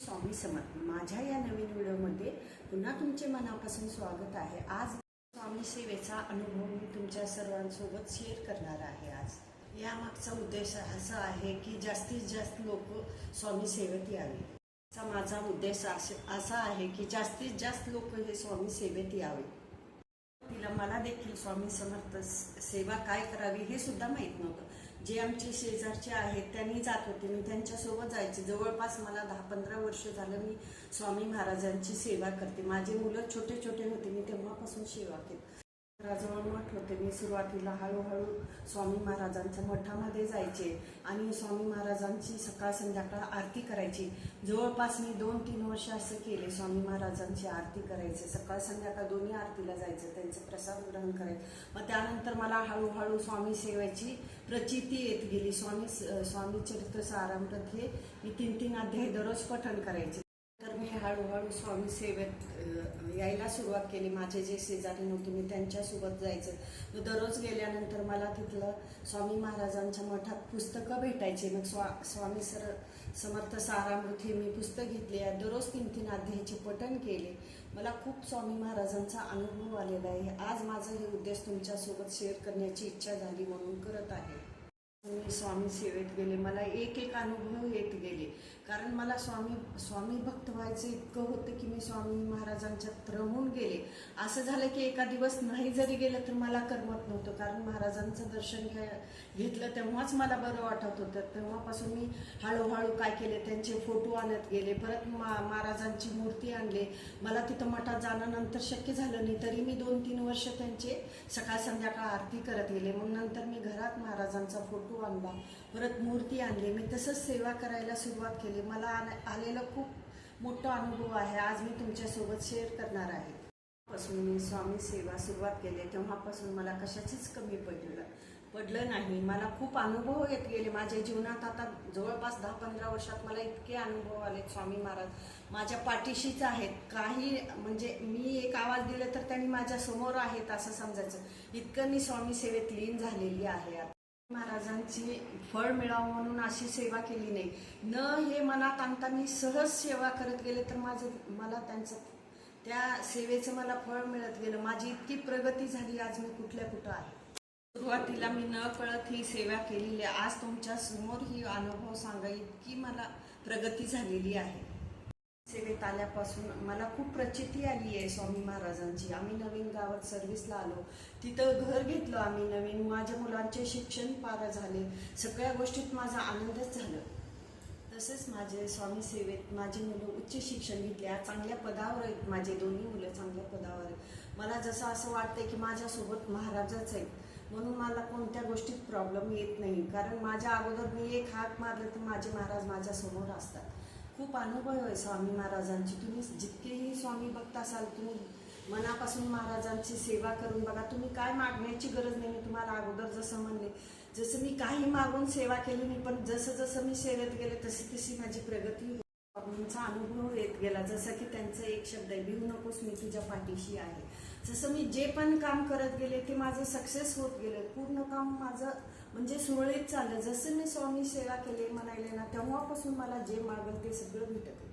स्वामी समर्थ. माझ्या या नवीन व्हिडिओमध्ये पुन्हा तुमचे मनापासून स्वागत आहे. आज स्वामी सेवेचा अनुभव मी तुमच्या सर्वांसोबत शेअर करणार आहे आज. यामागचा उद्देश असा आहे की जास्तीत जास्त लोक स्वामी सेवेत यावे. माझा उद्देश असा आहे की जास्तीत जास्त लोक हे स्वामी सेवेत यावे. तिला मला देखील स्वामी समर्थ सेवा काय करावी हे सुद्धा माहीत नव्हतं. जे आमचे शेजारचे आहेत त्यांनी जात होते. मी त्यांच्यासोबत जायचे. जवळपास मला दहा पंधरा वर्ष झालं मी स्वामी महाराजांची सेवा करते. माझे मुलं छोटे छोटे होते. मी तेव्हापासून सेवा केली. घराजवळ मठ होते मी सुरुवातीला हळूहळू स्वामी महाराजांच्या मठामध्ये जायचे आणि स्वामी महाराजांची सकाळ संध्याकाळ आरती करायची. जवळपास मी दोन तीन वर्ष असं केले स्वामी महाराजांची आरती करायचे. सकाळ संध्याकाळ दोन्ही आरतीला जायचं त्यांचं प्रसाद ग्रहण करायचं. मग त्यानंतर मला हळूहळू स्वामी सेवेची प्रचिती येत गेली. स्वामी स्वामी चरित्र सारामृत हे मी तीन तीन अध्याय दररोज पठण करायचे. हळूहळू स्वामी सेवेत यायला सुरुवात केली. माझे जे शेजारी नव्हते मी त्यांच्यासोबत जायचं. मग दररोज गेल्यानंतर मला तिथलं स्वामी महाराजांच्या मठात पुस्तकं भेटायचे. मग स्वा स्वामी सर समर्थ सारामृत हे मी पुस्तक घेतले. आहे दररोज तीन तीन अध्यायाचे पठण केले. मला खूप स्वामी महाराजांचा अनुभव आलेला आहे. आज माझं हे उद्देश तुमच्यासोबत शेअर करण्याची इच्छा झाली म्हणून करत आहे. मी स्वामी सेवेत गेले. मला एक एक अनुभव येत गेले. कारण मला स्वामी स्वामी भक्त व्हायचं इतकं होतं की मी स्वामी महाराजांच्यात रमून गेले. असं झालं की एका दिवस नाही जरी गेलं तर मला करमत नव्हतं. कारण महाराजांचं दर्शन घ्या घेतलं तेव्हाच मला बरं वाटत होतं. तेव्हापासून मी हळूहळू काय केले त्यांचे फोटो आणत गेले. परत मा महाराजांची मूर्ती आणले. मला तिथं मठात जाण्यानंतर शक्य झालं नाही. तरी मी दोन तीन वर्ष त्यांचे सकाळ संध्याकाळ आरती करत गेले. मग नंतर मी घरात महाराजांचा फोटो आणला परत मूर्ती आणली. मी तसंच सेवा करायला सुरुवात केली. मला आलेला खूप मोठा अनुभव आहे. आज मी तुमच्यासोबत शेअर करणार आहे. पासून मी स्वामी सेवा सुरुवात केली. तेव्हापासून मला कशाचीच कमी पडलं पडलं नाही. मला खूप अनुभव येत गेले. माझ्या जीवनात आता जवळपास दहा पंधरा वर्षात मला इतके अनुभव आले स्वामी महाराज. माझ्या पाठीशीच आहेत. काही म्हणजे मी एक आवाज दिला तर त्यांनी माझ्यासमोर आहेत असं समजायचं. इतकं मी स्वामी सेवेत लीन झालेली आहे. आता महाराजांची फळ मिळावं म्हणून अशी सेवा केली नाही. न हे मनात आणता मी सहज सेवा करत गेले तर माझं मला त्यांचं त्या सेवेचं मला फळ मिळत गेलं. माझी इतकी प्रगती झाली आज मी कुठल्या कुठं आहे? सुरुवातीला मी न कळत ही सेवा केलेली आहे. आज तुमच्यासमोर ही अनुभव सांगा इतकी मला प्रगती झालेली आहे. सेवेत आल्यापासून मला खूप प्रचिती आली आहे स्वामी महाराजांची. आम्ही नवीन गावात सर्व्हिसला आलो. तिथं घर घेतलं आम्ही नवीन. माझ्या मुलांचे शिक्षण पार झाले. सगळ्या गोष्टीत माझा आनंदच झालं. तसेच माझे स्वामी सेवेत माझी मुलं उच्च शिक्षण घेतले. चांगल्या पदावर आहेत माझे दोन्ही मुलं चांगल्या पदावर आहेत. मला जसं असं वाटतंय की माझ्यासोबत महाराजच आहेत. म्हणून मला कोणत्या गोष्टीत प्रॉब्लेम येत नाही. कारण माझ्या अगोदर मी एक हात मारलं तर माझे महाराज माझ्यासमोर असतात. खूप अनुभव आहे स्वामी महाराजांची. तुम्ही जितकेही स्वामी भक्त असाल तुम्ही मनापासून महाराजांची सेवा करून बघा. तुम्ही काय मागण्याची गरज नाही मी तुम्हाला अगोदर जसं म्हणले जसं मी काही मागून सेवा केली नाही पण जसं जसं मी सेवेत गेले तशी तशी माझी प्रगती स्वामींचा अनुभव येत गेला. जसं की त्यांचं एक शब्द आहे भिवू नकोस मी तुझ्या पाठीशी आहे. जसं मी जे पण काम करत गेले ते माझं सक्सेस होत गेलं. पूर्ण काम माझं म्हणजे सुरळीत चाललं. जसं मी स्वामी सेवा केली म्हणायले ना तेव्हापासून मला जे मागल ते सगळं भेटत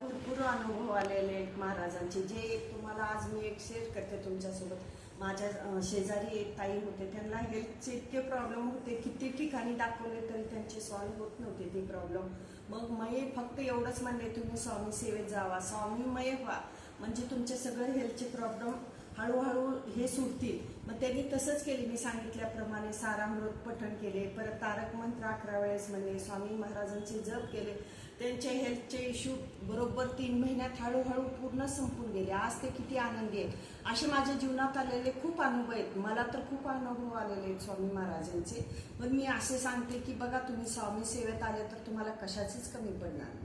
भरपूर अनुभव आलेले आहेत महाराजांचे. जे एक तुम्हाला आज मी एक शेअर करते तुमच्यासोबत. माझ्या शेजारी एक ताई होते. त्यांना हेल्थचे इतके प्रॉब्लेम होते. किती ठिकाणी दाखवले तरी त्यांचे सॉल्व्ह होत नव्हते ते प्रॉब्लेम मग मये फक्त एवढंच म्हणले तुम्ही स्वामी सेवेत जावा. स्वामीमय व्हा. म्हणजे तुमचे सगळे हेल्थचे प्रॉब्लेम हळूहळू हे सुटतील. मग त्यांनी तसंच केले. मी सांगितल्याप्रमाणे सारामृत पठण केले. परत तारक मंत्र अकरा वेळेस म्हणले स्वामी महाराजांचे जप केले. त्यांचे हेल्थचे इश्यू बरोबर तीन महिन्यात हळूहळू पूर्ण संपून गेले. आज ते किती आनंदी आहेत. असे माझ्या जीवनात आलेले खूप अनुभव आहेत. मला तर खूप अनुभव आलेले आहेत स्वामी महाराजांचे. पण मी असे सांगते की बघा तुम्ही स्वामी सेवेत आले तर तुम्हाला कशाचीच कमी पडणार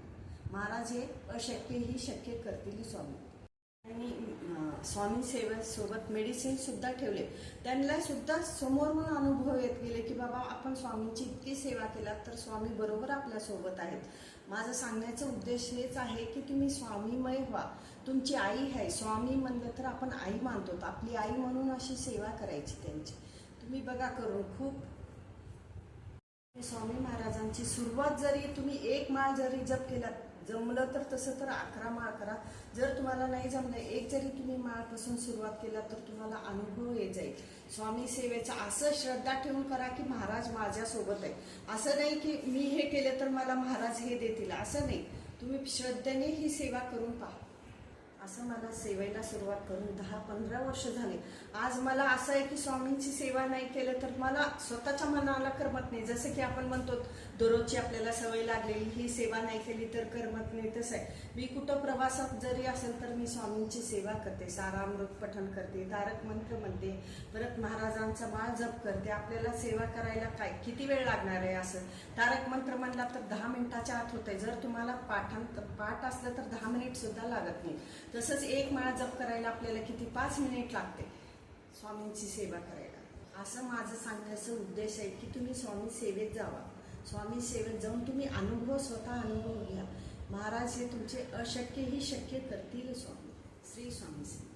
महाराज हे अशक्य ही शक्य करतील स्वामी. त्यांनी स्वामी सेवेसोबत मेडिसिन सुद्धा ठेवले. त्यांना सुद्धा समोरून अनुभव येत गेले की बाबा आपण स्वामींची इतकी सेवा केला तर स्वामी बरोबर आपल्यासोबत आहेत. माझं सांगण्याचा उद्देश हेच आहे की तुम्ही स्वामीमय व्हा. तुमची आई आहे. स्वामी म्हणलं तर आपण आई मानतो. आपली आई म्हणून अशी सेवा करायची त्यांची. तुम्ही बघा करून खूप स्वामी महाराजांची सुरुवात जरी तुम्ही एक माळ जरी जप केला जमलं तर तसं तर अकरा माळ करा. जर तुम्हाला नाही जमलं एक जरी तुम्ही माळपासून सुरुवात केला तर तुम्हाला अनुभव येत जाईल. स्वामी सेवेचा असं श्रद्धा ठेवून करा की महाराज माझ्यासोबत आहे. असं नाही की मी हे केलं तर मला महाराज हे देतील. असं नाही. तुम्ही श्रद्धेने ही सेवा करून पहा. असं मला सेवेला सुरुवात करून दहा पंधरा वर्ष झाले. आज मला असं आहे की स्वामींची सेवा नाही केलं तर मला स्वतःच्या मनाला करमत नाही. जसं की आपण म्हणतो दररोजची आपल्याला सवय लागलेली ही सेवा नाही केली तर करमत नाही. तसं आहे. मी कुठं प्रवासात जरी असेल तर मी स्वामींची सेवा करते. सारामृत पठण करते तारक मंत्र म्हणते परत महाराजांचा माळ जप करते. आपल्याला सेवा करायला काय? किती वेळ लागणार आहे असं? तारक मंत्र म्हणला तर दहा मिनिटाच्या आत होते जर तुम्हाला पाठांत पाठ असलं तर दहा मिनिट सुद्धा लागत नाही. तसंच एक माळा जप करायला आपल्याला किती? पाच मिनिट लागते. स्वामींची सेवा करायला. असं माझं सांगण्याचा उद्देश आहे की तुम्ही स्वामी सेवेत जावा. स्वामी सेवेत जाऊन तुम्ही अनुभव स्वतः अनुभव घ्या. महाराज हे तुमचे अशक्यही शक्य करतील स्वामी.